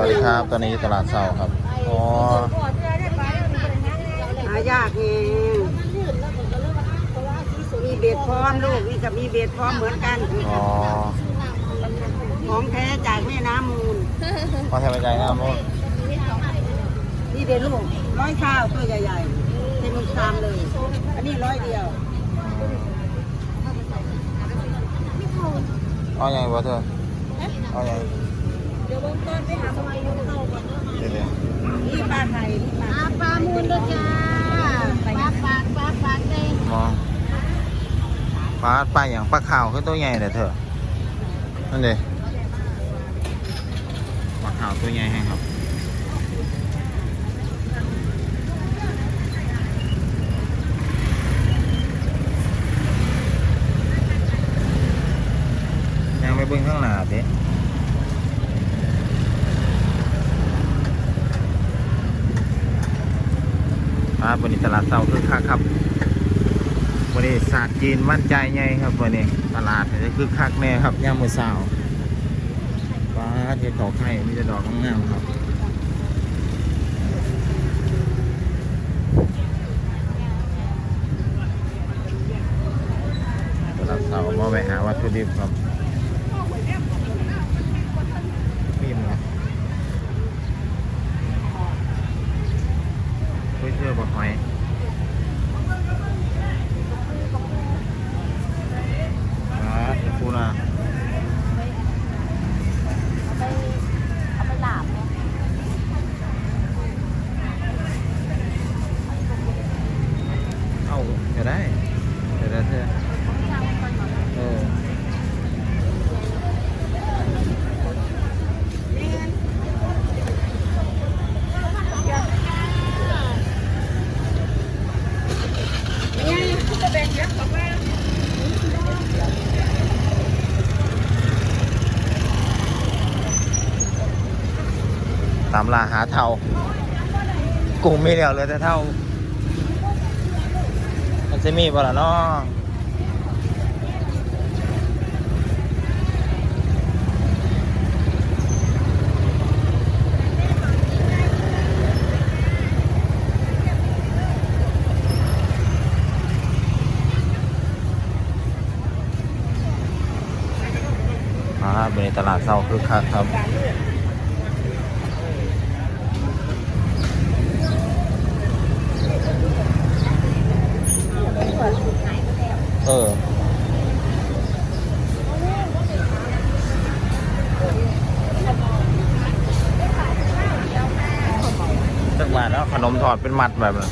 สวัสดีครับ ตอนนี้อยู่ตลาดเสาครับ อ๋อ หายากเองมีเบ็ดพร้อมลูกนี่กับมีเบ็ดพร้อมเหมือนกัน อ๋อของแท้จากแม่น้ำมูลมาแทนใจนะโมดนี่เบ็ดลูกร้อยข้าวตัวใหญ่ๆเป็นชามเลย อันนี้ร้อยเดียวเอาอย่างไรวะเธอเอาอย่างเดี๋ยวเบื้องต้นไปหาสมัยยูเข้าก่อน เดี๋ยว นี่ปลาไทยนี่ปลา ปลา มูลด้วยจ้าปลาปากปลาปากเลยๆมองปลาปลาอย่างปลาขาวคือตัวใหญ่เลยเธอนั่นเดปลาขาวตัวใหญ่ให้ครับยังไม่เบิ่งข้างหน้าเด้ อ่าวันนี้ตลาดเสาคือคักครับวันนี้ศาสตร์จีนมั่นใจไงครับวันนี้ตลาดจะคือคักแน่ครับย่ามมือสาวฟ้าเทศดอกไข่มีแต่ดอกงามๆครับตลาดเสามาไปหาวัตถุดิบครับมีมั้ย เพื่อบอกหอยอ่าคูนะเอาไปหลามเนี่ยเอาจะได้เดี๋ยวได้เธออตามล่าหาเท่ากูไม่เหลียวเลยแต่เท่า มันจะมีบ่ล่ะนาะอ่าเป็นตลาดเศร้าคือคักครับ เตอร์ จักบาทแล้วขนมถอดเป็นมัดแบบนั้